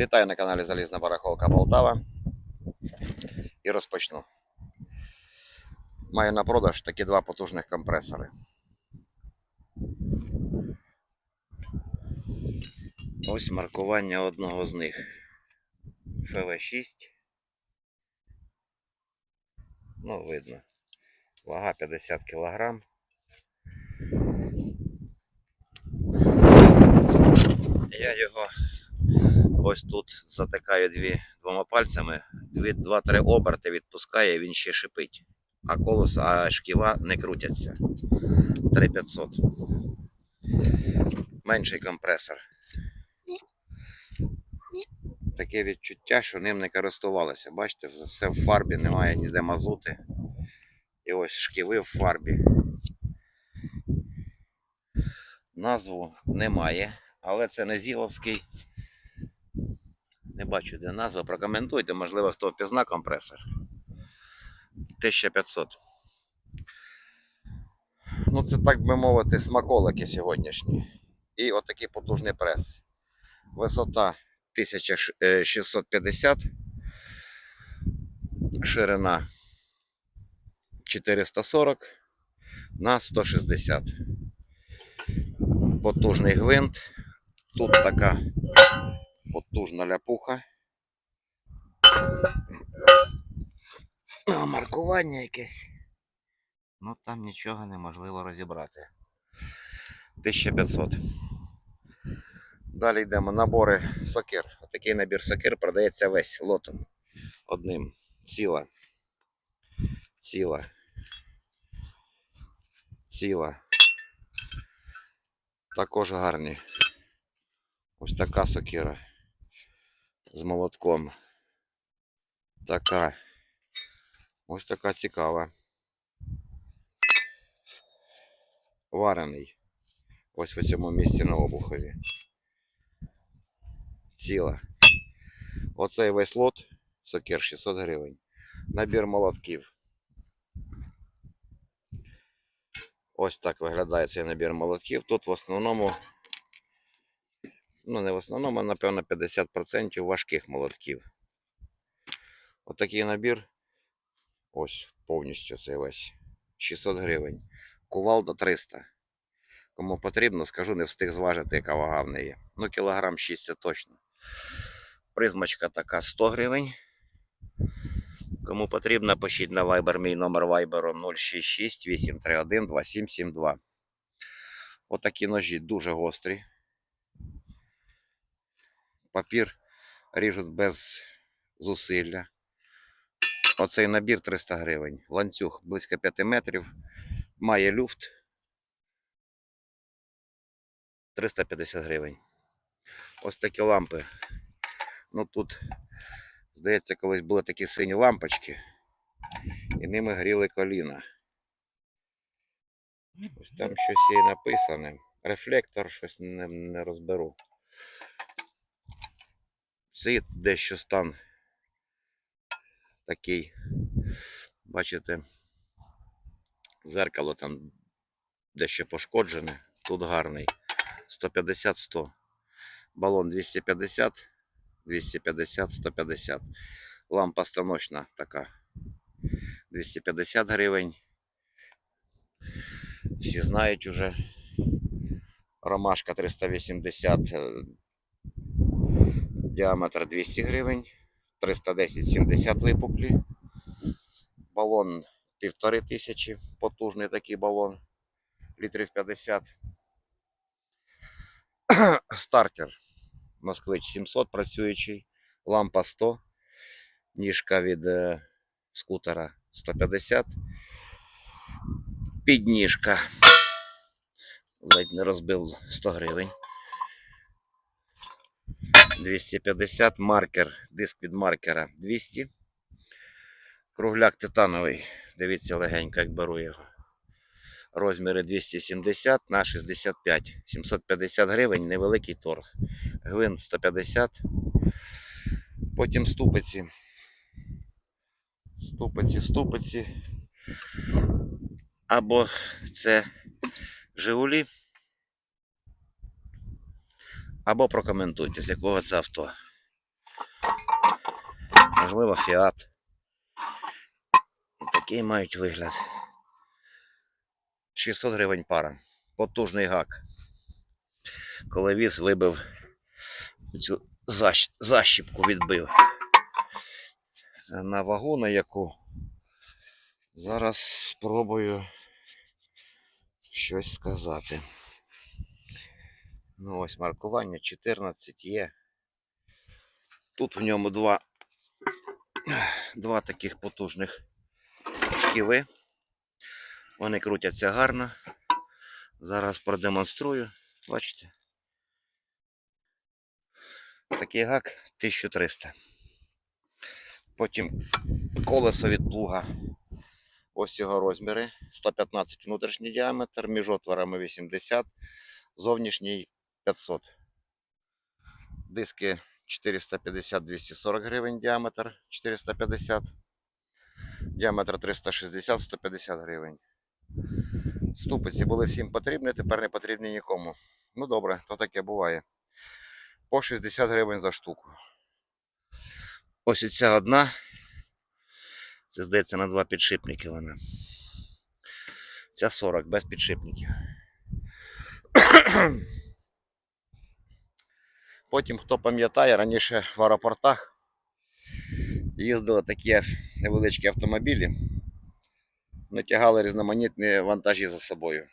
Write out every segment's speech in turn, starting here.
Вітаю на каналі Залізна Барахолка Полтава. І розпочну. Маю на продаж такі два потужних компресори. Ось маркування одного з них. ФВ6. Ну, видно. Вага 50 кг. Я його ось тут затикаю дві, двома пальцями, два-три оберти відпускає, він ще шипить. А колос, а шківа не крутяться. 3500. Менший компресор. Таке відчуття, що ним не користувалися. Бачите, все в фарбі, немає ніде мазути. І ось шківи в фарбі. Назву немає, але це не Зіловський. Не бачу, де назва. Прокоментуйте, можливо, хто впізна компресор. 1500. Ну, це так би мовити, смаколики сьогоднішні. І отакий потужний прес. Висота 1650, ширина 440 на 160. Потужний гвинт. Тут така потужна ляпуха. Маркування якесь. Ну там нічого неможливо розібрати. 1500. Далі йдемо набори сокир. Отакий набір сокир продається весь лотом. Одним. Ціла. Ціла. Ціла. Також гарні. Ось така сокира з молотком. Така. Ось така цікава. Варений. Ось в цьому місці на обухові. Ціла. Оцей весь лот сокир 600 гривень. Набір молотків. Ось так виглядає цей набір молотків. Тут в основному ну не в основному, а напевно 50% важких молотків. Отакий набір. Ось повністю цей весь. 600 гривень. Кувалда 300. Кому потрібно, скажу, не встиг зважити, яка вага в неї. Ну, кілограм 6 це точно. Призмочка така 100 гривень. Кому потрібно, пишіть на Viber мій номер Viber 066 831 2772. Отакі ножі дуже гострі папір ріжуть без зусилля. Оцей набір 300 гривень. Ланцюг близько 5 метрів. Має люфт 350 гривень. Ось такі лампи. Ну тут, здається, колись були такі сині лампочки, і ними гріли коліна. Ось там щось є написане. Рефлектор, щось не, не розберу. Це дещо стан такий. Бачите, зеркало там дещо пошкоджене. Тут гарний. 150-100. Балон 250, 250, 150. Лампа станочна така. 250 гривень. Всі знають уже. Ромашка 380 е, діаметр 200 гривень, 310-70 випуклі. Балон 1500 тисячі, потужний такий балон, літрів 50. Стартер Москвич 700 працюючий, лампа 100, ніжка від е, скутера 150, підніжка. Ледь не розбив 100 гривень. 250 маркер, диск від маркера 200. Кругляк титановий. Дивіться легенько, як беру його. Розміри 270 на 65. 750 гривень, невеликий торг. Гвинт 150. Потім ступиці. Ступиці, ступиці. Або це Жигулі. Або прокоментуйте, з якого це авто. Можливо, фіат. Такий мають вигляд. 600 гривень пара. Потужний гак. Коли віз вибив цю защ- защіпку відбив. На вагу, на яку зараз спробую щось сказати. Ну ось маркування 14 є. Тут в ньому два, два таких потужних шківи. Вони крутяться гарно. Зараз продемонструю. Бачите? Такий гак 1300. Потім колесо від плуга. Ось його розміри. 115 внутрішній діаметр, між отворами 80, зовнішній 500. Диски 450-240 гривень діаметр 450. Діаметр 360-150 гривень. Ступиці були всім потрібні, тепер не потрібні нікому. Ну добре, то таке буває. По 60 гривень за штуку. Ось і ця одна. Це здається на два підшипники вона. Ця 40 без підшипників. Потім, хто пам'ятає, раніше в аеропортах їздили такі невеличкі автомобілі, натягали різноманітні вантажі за собою.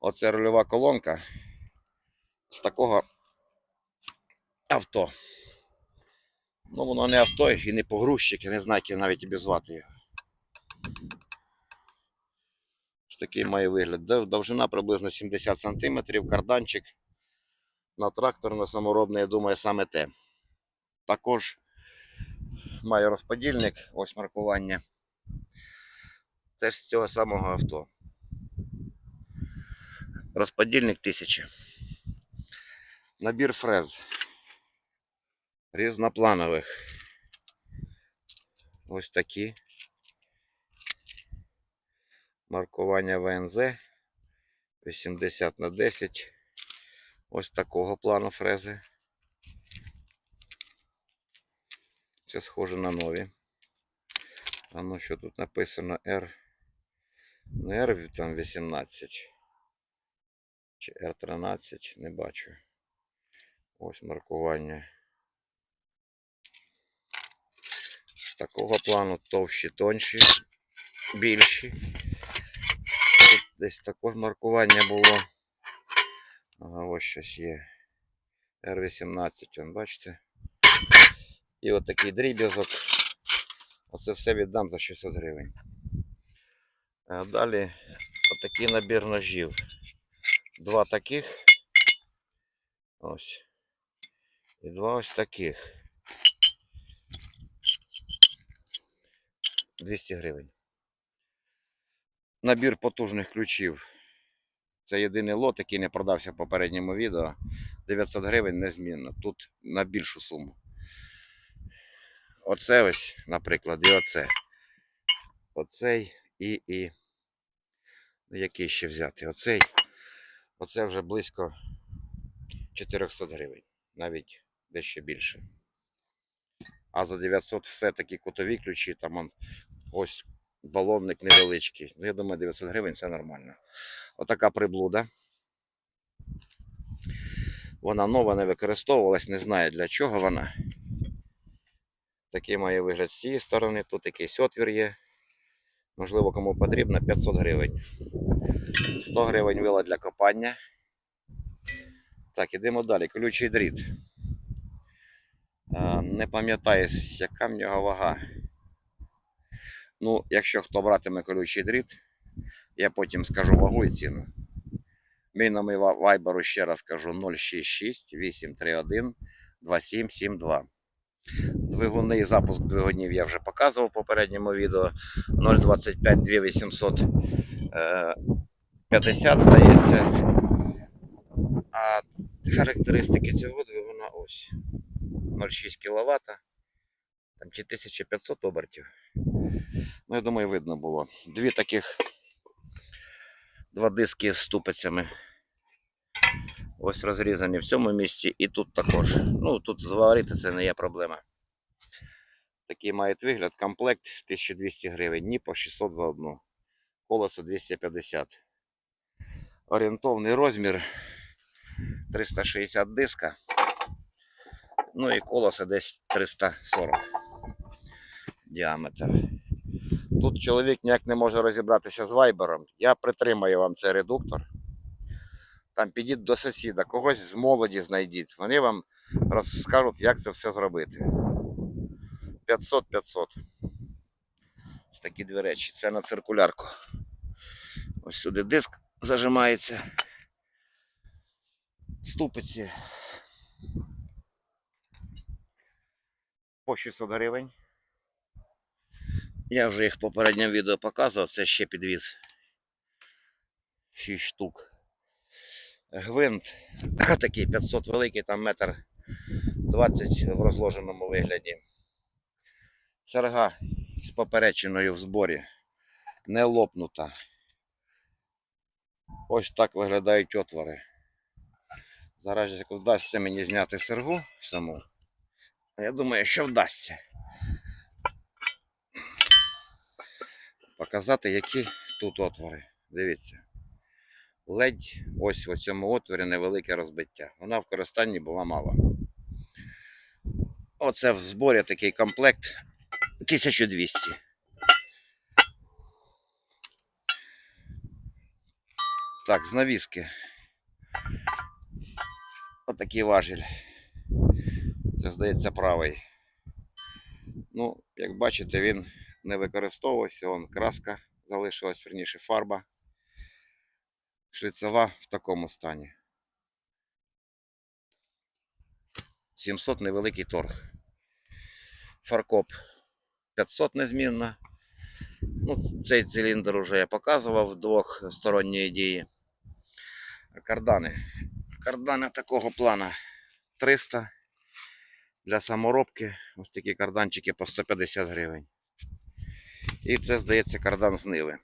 Оце рульова колонка з такого авто. Ну, воно не авто і не погрузчик, я не знаю, як навіть обізвати його. Ось такий має вигляд. Довжина приблизно 70 см, карданчик. На трактор, на саморобний, я думаю, саме те. Також має розподільник, ось маркування. Це ж з цього самого авто. Розподільник 1000. Набір фрез. Різнопланових. Ось такі. Маркування ВНЗ 80 на 10. Ось такого плану фрези. Це схоже на нові. А ну що тут написано R. Не R там 18. Чи R13, не бачу. Ось маркування. Такого плану товщі, тонші, більші. Тут десь також маркування було. Ага, ось щось є. R18, он, бачите? І от такий дріб'язок. Оце все віддам за 600 гривень. А далі отакий набір ножів. Два таких. Ось. І два ось таких. 200 гривень. Набір потужних ключів. Це єдиний лот, який не продався в попередньому відео. 900 гривень незмінно. Тут на більшу суму. Оце ось, наприклад, і оце. Оцей і і. Ну, Який ще взяти? Оцей. Оце вже близько 400 гривень. Навіть дещо більше. А за 900 все такі кутові ключі, там он, ось балонник невеличкий. Ну, я думаю, 900 гривень це нормально. Отака приблуда. Вона нова не використовувалась, не знаю для чого вона. Такий має вигляд з цієї сторони. Тут якийсь отвір є. Можливо, кому потрібно 500 гривень. 100 гривень вила для копання. Так, ідемо далі. Колючий дріт. Не пам'ятаю, яка в нього вага. Ну, якщо хто братиме колючий дріт, я потім скажу вагу і ціну. Мій номер ва- вайберу ще раз кажу 066 831 2772. Двигуни і запуск двигунів я вже показував в попередньому відео. 025 2800 е, 50 здається. А характеристики цього двигуна ось 0,6 кВт. Там чи 1500 обертів. Ну, я думаю, видно було. Дві таких два диски з ступицями. Ось розрізані в цьому місці і тут також. Ну, тут зварити це не є проблема. Такий має вигляд. Комплект 1200 гривень, ні по 600 за одну. Колесо 250. Орієнтовний розмір 360 диска. Ну і колесо десь 340 діаметр. Тут чоловік ніяк не може розібратися з вайбером. Я притримаю вам цей редуктор. Там підіть до сусіда, когось з молоді знайдіть. Вони вам розкажуть, як це все зробити. 500-500. Ось такі дві речі. Це на циркулярку. Ось сюди диск зажимається. Ступиці. По 600 гривень. Я вже їх в попередньому відео показував, це ще підвіз. 6 штук. Гвинт такий 500 великий, там метр 20 в розложеному вигляді. Серга з поперечиною в зборі. Не лопнута. Ось так виглядають отвори. Зараз як вдасться мені зняти сергу саму. Я думаю, що вдасться. Показати, які тут отвори. Дивіться. Ледь ось в цьому отворі невелике розбиття. Вона в користанні була мало. Оце в зборі такий комплект 1200. Так, з навіски. Отакий важіль. Це, здається, правий. Ну, як бачите, він не використовувався, он краска залишилась, верніше фарба. Шліцова в такому стані. 700 невеликий торг. Фаркоп 500 незмінно. Ну, цей циліндр вже я показував двохсторонньої дії. Кардани. Кардани такого плана 300 для саморобки. Ось такі карданчики по 150 гривень. І це, здається, кардан з Ниви.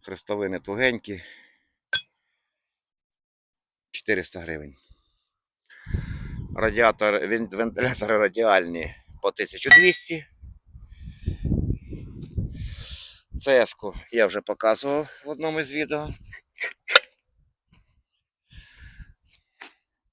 Хрестовини тугенькі. 400 гривень. Радіатор, вентилятори радіальні по 1200. cs я вже показував в одному із відео.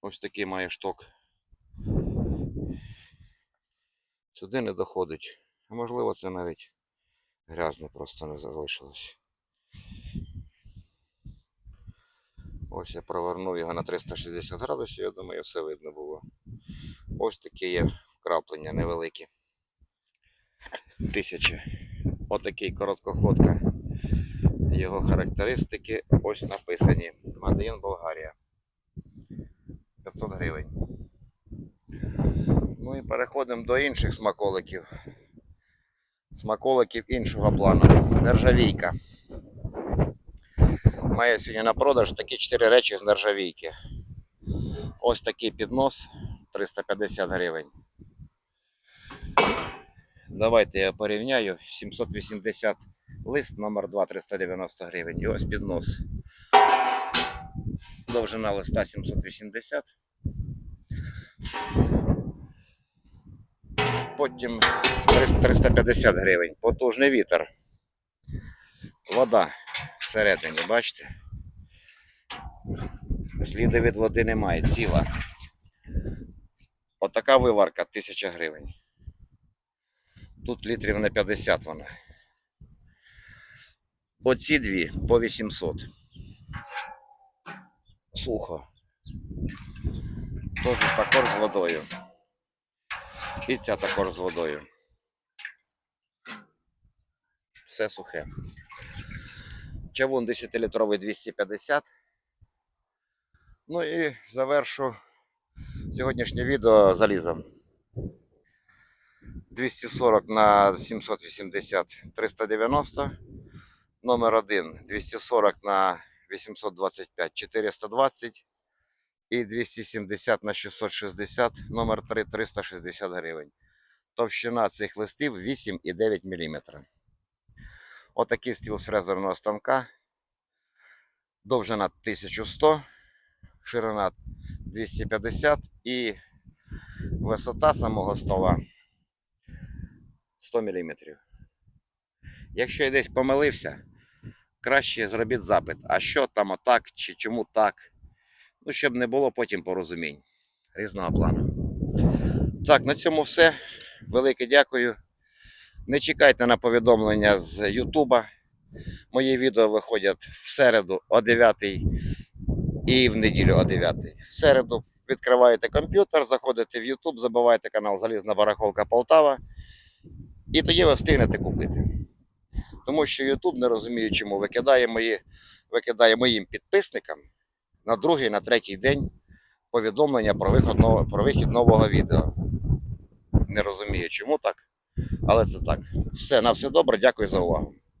Ось такий має шток. Сюди не доходить. Можливо, це навіть грязне просто не залишилось. Ось я провернув його на 360 градусів, я думаю, все видно було. Ось таке є вкраплення невеликі. Тисяча. Отакий короткоходка. Його характеристики ось написані. Мадеїн Болгарія. 500 гривень. Ну і переходимо до інших смаколиків. Смаколиків іншого плану. Нержавійка. Має сьогодні на продаж такі 4 речі з нержавійки. Ось такий піднос 350 гривень. Давайте я порівняю. 780 лист номер 2 390 гривень. І ось піднос. Довжина листа 780. Потім 350 гривень. Потужний вітер. Вода всередині, бачите? Сліду від води немає, ціла. Отака виварка 1000 гривень. Тут літрів на 50 вона. Оці дві по 800. Сухо. Тож також з водою. І ця також з водою. Все сухе. Чавун 10-літровий 250. Ну і завершу сьогоднішнє відео залізом. 240 на 780 390. Номер 1 240 на 825 420 і 270 на 660, номер 3 360 гривень. Товщина цих листів 8,9 мм. Отакий стіл з фрезерного станка. Довжина 1100, ширина 250 і висота самого стола 100 мм. Якщо я десь помилився, краще зробіть запит, а що там отак чи чому так. Ну, щоб не було потім порозумінь різного плану. Так, на цьому все. Велике дякую. Не чекайте на повідомлення з Ютуба. Мої відео виходять в середу о 9 і в неділю о 9. В середу відкриваєте комп'ютер, заходите в YouTube, забиваєте канал Залізна барахолка Полтава. І тоді ви встигнете купити. Тому що YouTube не розумію, чому викидає, мої, викидає моїм підписникам на другий, на третій день повідомлення про вихід, про вихід нового відео. Не розумію, чому так, але це так. Все, на все добре, дякую за увагу.